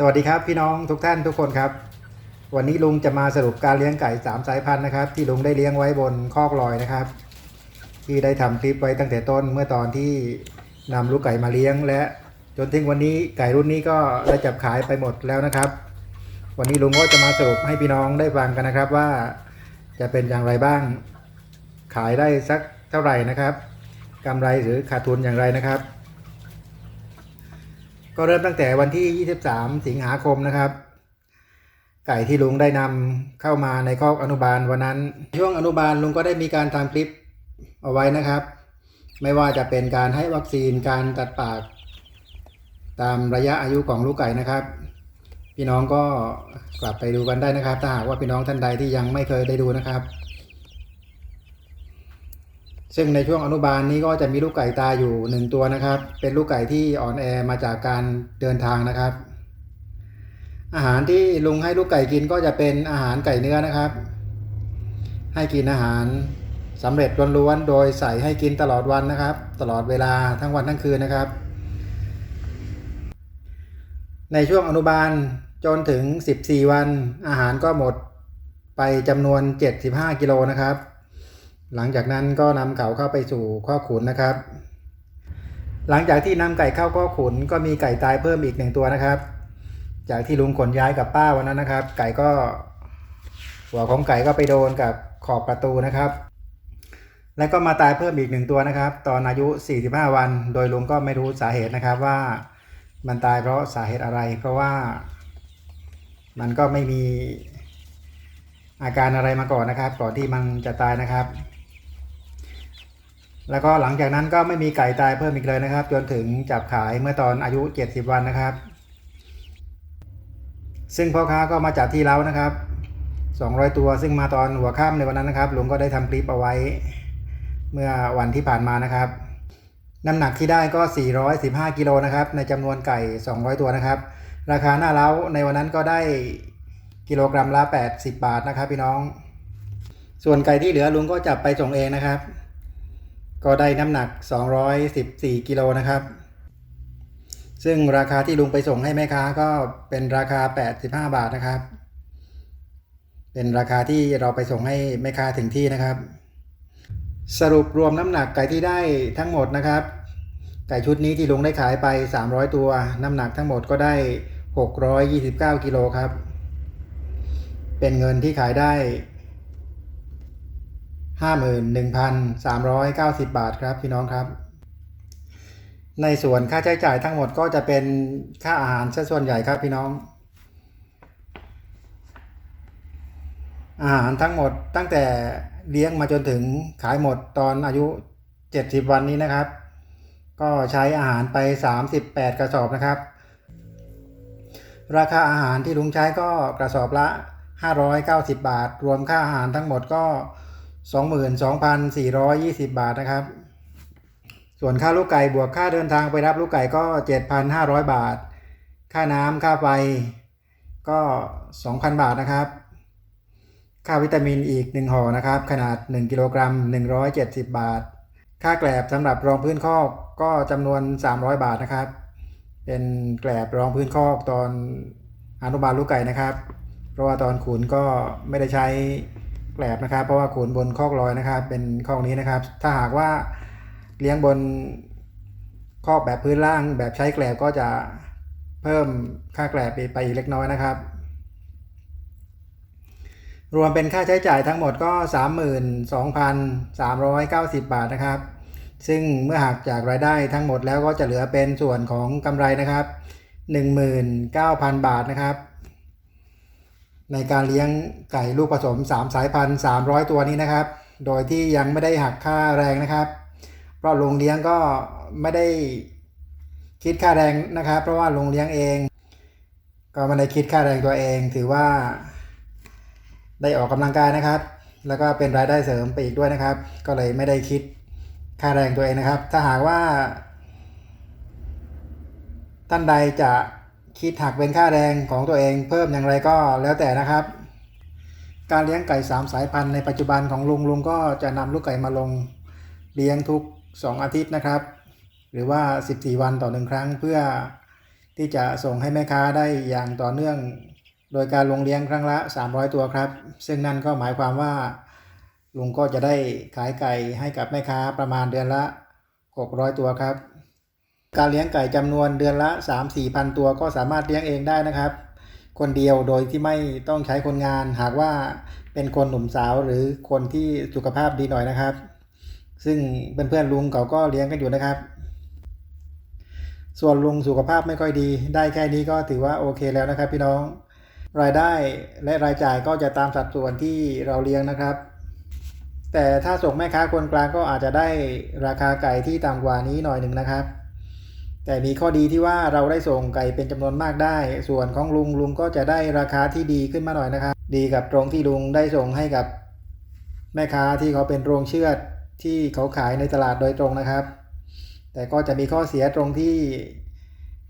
สวัสดีครับพี่น้องทุกท่านทุกคนครับ วันนี้ลุงจะมาสรุปการเลี้ยงไก่สามสายพันธุ์นะครับ ที่ลุงได้เลี้ยงไว้บนคอกลอยนะครับ ที่ได้ทำคลิปไว้ตั้งแต่ต้นเมื่อตอนที่นำลูกไก่มาเลี้ยง และจนถึงวันนี้ไก่รุ่นนี้ก็ได้จับขายไปหมดแล้วนะครับ วันนี้ลุงก็จะมาสรุปให้พี่น้องได้ฟังกันนะครับว่าจะเป็นอย่างไรบ้าง ขายได้สักเท่าไหร่นะครับกำไรหรือขาดทุนอย่างไรนะครับ ก็เริ่มตั้งแต่วันที่ 23 สิงหาคมนะครับ ไก่ที่ลุงได้นำเข้ามาในคอกอนุบาลวันนั้น ช่วงอนุบาลลุงก็ได้มีการทำคลิปเอาไว้นะครับ ไม่ว่าจะเป็นการให้วัคซีนการตัดปาก ตามระยะอายุของลูกไก่นะครับ พี่น้องก็กลับไปดูกันได้นะครับ ถ้าหากว่าพี่น้องท่านใดที่ยังไม่เคยได้ดูนะครับ ซึ่งในช่วงอนุบาลนี้ก็จะมีลูกไก่ตายอยู่หนึ่งตัวนะครับ เป็นลูกไก่ที่อ่อนแอมาจากการเดินทางนะครับ อาหารที่ลุงให้ลูกไก่กินก็จะเป็นอาหารไก่เนื้อนะครับ ให้กินอาหารสำเร็จล้วนๆโดยใส่ให้กินตลอดวันนะครับ ตลอดเวลาทั้งวันทั้งคืนนะครับ ในช่วงอนุบาลจนถึง 14 วันอาหารก็หมดไปจำนวน 75 กิโลนะครับ หลังจากนั้นก็นำเขาเข้าไปสู่ข้อขุนนะครับ หลังจากที่นำไก่เข้าข้อขุนก็มีไก่ตายเพิ่มอีกหนึ่งตัวนะครับ จากที่ลุงขนย้ายกับป้าวันนั้นนะครับ ไก่ก็หัวของไก่ก็ไปโดนกับขอบประตูนะครับ แล้วก็มาตายเพิ่มอีกหนึ่งตัวนะครับ ตอนอายุ 45 วัน โดยลุงก็ไม่รู้สาเหตุนะครับว่ามันตายเพราะสาเหตุอะไร เพราะว่ามันก็ไม่มีอาการอะไรมาก่อนนะครับ ก่อนที่มันจะตายนะครับ แล้วก็หลังจากนั้นก็ไม่มีไก่ตายเพิ่มอีกเลยนะครับ จนถึงจับขายเมื่อตอนอายุ 70 วันนะครับ ซึ่งพ่อค้าก็มาจับที่เล้านะครับ 200 ตัวซึ่งมาตอนหัวค่ำในวันนั้นนะครับลุงก็ได้ทำคลิปเอาไว้ เมื่อวันที่ผ่านมานะครับ น้ำหนักที่ได้ก็ 415 กิโลนะครับ ในจำนวนไก่ 200 ตัวนะครับ ราคาหน้าเล้าในวันนั้นก็ได้กิโลกรัมละ 80 บาทนะครับ พี่น้อง ส่วนไก่ที่เหลือลุงก็จับไปส่งเองนะครับ ก็ได้น้ำหนัก 214 กิโลนะครับ ซึ่งราคาที่ลุงไปส่งให้แม่ค้าก็เป็นราคา 85 บาทนะครับ เป็นราคาที่เราไปส่งให้แม่ค้าถึงที่นะครับ สรุปรวมน้ำหนักไก่ที่ได้ทั้งหมดนะครับ ไก่ชุดนี้ที่ลุงได้ขายไป 300 ตัว น้ำหนักทั้งหมดก็ได้ 629 กิโลครับ เป็นเงินที่ขายได้ 51,390 บาทครับพี่น้องครับ ในส่วนค่าใช้จ่ายทั้งหมดก็จะเป็นค่าอาหารซะส่วนใหญ่ครับพี่น้อง อาหารทั้งหมดตั้งแต่เลี้ยงมาจนถึงขายหมดตอนอายุ 70 วันนี้นะครับ ก็ใช้อาหารไป 38 กระสอบนะครับ ราคาอาหารที่ลุงใช้ก็กระสอบละ 590 บาท รวมค่าอาหารทั้งหมดก็ 22,420 บาทนะครับ ส่วนค่าลูกไก่บวกค่าเดินทางไปรับลูกไก่ก็ 7,500 บาท ค่าน้ำค่าไฟก็ 2,000 บาทนะครับ ค่าวิตามินอีก 1ห่อนะครับ ขนาด 1 กิโลกรัม 170 บาท ค่าแกลบสำหรับรองพื้นคอกก็จำนวน 300 บาทนะครับ เป็นแกลบรองพื้นคอกตอนอนุบาลลูกไก่นะครับ เพราะว่าตอนขุนก็ไม่ได้ใช้ แกลบนะครับ เพราะว่าขุนบนคอกลอยนะครับ เป็นคอกนี้นะครับ ถ้าหากว่าเลี้ยงบนคอกแบบพื้นล่างแบบใช้แกลบก็จะเพิ่มค่าแกลบไปอีกเล็กน้อยนะครับ รวมเป็นค่าใช้จ่ายทั้งหมดก็ 32,390 บาทนะครับ ซึ่งเมื่อหักจากรายได้ทั้งหมดแล้วก็จะเหลือเป็นส่วนของกำไรนะครับ 19,000 บาทนะครับ ในการเลี้ยงไก่ลูกผสม 3 สายพันธุ์300 ตัวนี้นะครับ โดยที่ยังไม่ได้หักค่าแรงนะครับ เพราะโรงเลี้ยงก็ไม่ได้คิดค่าแรงนะครับ เพราะว่าโรงเลี้ยงเอง ก็ไม่ได้คิดค่าแรงตัวเอง ถือว่า ได้ออกกำลังกายนะครับ แล้วก็เป็นรายได้เสริมไปอีกด้วยนะครับ ก็เลยไม่ได้คิดค่าแรงตัวเองนะครับ ถ้าหากว่า ท่านใดจะ คิดหักเป็นค่าแรงของตัวเองเพิ่มอย่างไรก็แล้วแต่นะครับ การเลี้ยงไก่สามสายพันธุ์ในปัจจุบันของลุงลุงก็จะนำลูกไก่มาลงเลี้ยงทุก 2 อาทิตย์นะครับ หรือว่า 14 วันต่อหนึ่งครั้งเพื่อที่จะส่งให้แม่ค้าได้อย่างต่อเนื่อง โดยการลงเลี้ยงครั้งละ 300 ตัวครับ ซึ่งนั่นก็หมายความว่าลุงก็จะได้ขายไก่ให้กับแม่ค้าประมาณเดือนละ 600 ตัวครับ การเลี้ยงไก่จำนวนเดือนละ 3-4พันตัวก็สามารถเลี้ยงเองได้นะครับ คนเดียวโดยที่ไม่ต้องใช้คนงาน หากว่าเป็นคนหนุ่มสาวหรือคนที่สุขภาพดีหน่อยนะครับ ซึ่งเพื่อนๆลุงเขาก็เลี้ยงกันอยู่นะครับ ส่วนลุงสุขภาพไม่ค่อยดี ได้แค่นี้ก็ถือว่าโอเคแล้วนะครับพี่น้อง รายได้และรายจ่ายก็จะตามสัดส่วนที่เราเลี้ยงนะครับแต่ถ้าส่งแม่ค้าคนกลางก็อาจจะได้ราคาไก่ที่ต่ำกว่านี้หน่อยหนึ่งนะครับ แต่มีข้อดีที่ว่าเราได้ส่งไก่เป็นจำนวนมากได้ ส่วนของลุงลุงก็จะได้ราคาที่ดีขึ้นมาหน่อยนะครับ ดีกับตรงที่ลุงได้ส่งให้กับ แม่ค้าที่เขาเป็นโรงเชือดที่เขาขายในตลาดโดยตรงนะครับ แต่ก็จะมีข้อเสียตรงที่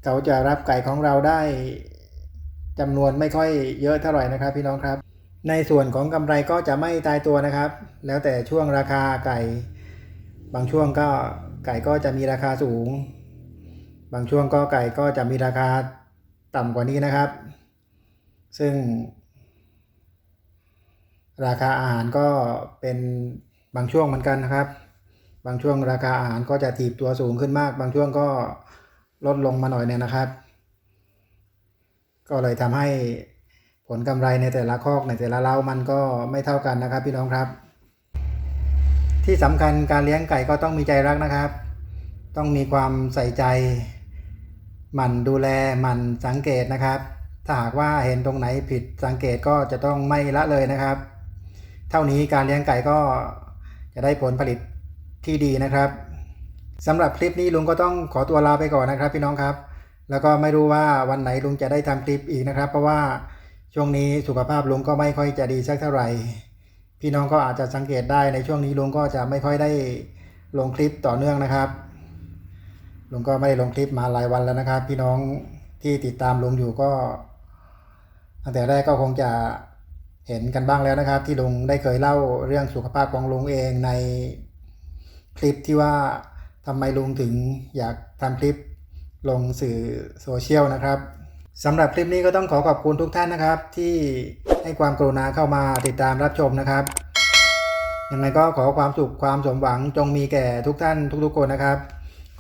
เขาจะรับไก่ของเราได้จำนวนไม่ค่อยเยอะเท่าไหร่นะครับ พี่น้องครับ ในส่วนของกำไรก็จะไม่ตายตัวนะครับ แล้วแต่ช่วงราคาไก่ บางช่วงก็ไก่ก็จะมีราคาสูง บางช่วงก็ไก่ก็จะมีราคาต่ำกว่านี้นะครับ ซึ่ง ราคาอาหารก็เป็นบางช่วงเหมือนกันนะครับ บางช่วงราคาอาหารก็จะถีบตัวสูงขึ้นมาก บางช่วงก็ลดลงมาหน่อยเนี่ยนะครับ ก็เลยทำให้ผลกำไรในแต่ละคอกในแต่ละเล้ามันก็ไม่เท่ากันนะครับ พี่น้องครับ ที่สำคัญการเลี้ยงไก่ก็ต้องมีใจรักนะครับ ต้องมีความใส่ใจ หมั่นดูแลหมั่นสังเกตนะครับ ถ้าหากว่าเห็นตรงไหนผิดสังเกตก็จะต้องไม่ละเลยนะครับ เท่านี้การเลี้ยงไก่ก็จะได้ผลผลิตที่ดีนะครับสำหรับคลิปนี้ลุงก็ต้องขอตัวลาไปก่อนนะครับ พี่น้องครับ แล้วก็ไม่รู้ว่าวันไหนลุงจะได้ทำคลิปอีกนะครับ เพราะว่าช่วงนี้สุขภาพลุงก็ไม่ค่อยจะดีสักเท่าไหร่ พี่น้องก็อาจจะสังเกตได้ในช่วงนี้ลุงก็จะไม่ค่อยได้ลงคลิปต่อเนื่องนะครับ ลุงก็ไม่ได้ลงคลิปมาหลายวันแล้วนะครับ พี่น้องที่ติดตามลุงอยู่ก็ ตั้งแต่แรกก็คงจะเห็นกันบ้างแล้วนะครับ ที่ลุงได้เคยเล่าเรื่องสุขภาพของลุงเองในคลิปที่ว่าทำไมลุงถึงอยากทำคลิปลงสื่อโซเชียลนะครับสำหรับคลิปนี้ก็ต้องขอขอบคุณทุกท่านนะครับ ที่ให้ความกรุณาเข้ามาติดตามรับชมนะครับยังไงก็ขอความสุขความสมหวังจงมีแก่ทุกท่านทุกๆคนนะครับ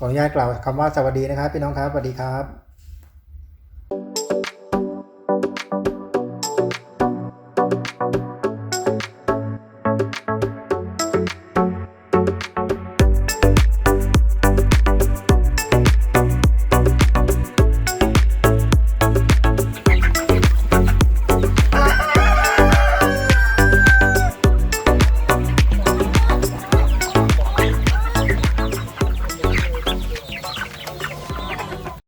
ขออนุญาตกล่าวคำว่าสวัสดีนะครับพี่น้องครับสวัสดีครับ